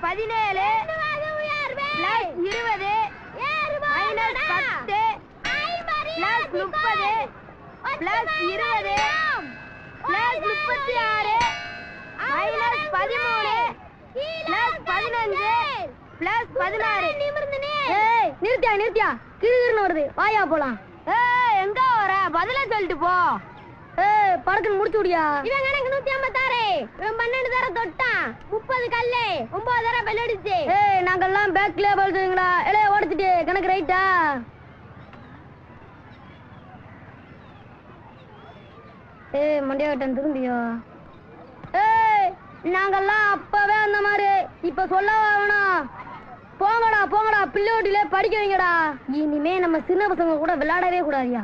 பதினேழு. பிளஸ் இருபது. பத்து. முப்பது. பிளஸ் இருபது. பிளஸ் முப்பத்தி ஆறு. மைனஸ் பதிமூணு. பிளஸ் பதினஞ்சு. பிளஸ் பதினாறு. நிறுத்தியா நிறுத்தியா? கிருகிருன்னு வருது. வாயா போலாம். ஏய் எங்க வர? பதில சொல்லிட்டு போ. ஏய் படக்குன்னு முடிச்சு விடியா? இவன் நூத்தி ஐம்பத்தாறு. இவன் தர தொட்டான் முப்பது கல்லு ஒன்பது தர பெல்லடிச்சு ஏய் நாங்கெல்லாம் பேக்ல பழுதுங்களா இளைய ஓடிச்சிட்டு கணக்கு ரைட்டா ஏய் மண்டியாட்டம் திரும்பியோ? ஏய் நாங்கெல்லாம் அப்பவே அந்த மாதிரி இப்ப சொல்ல வேணாம் போங்கடா போங்கடா பிள்ளை படிக்க வைங்கடா. இனிமே நம்ம சின்ன பசங்க கூட விளையாடவே கூடாதியா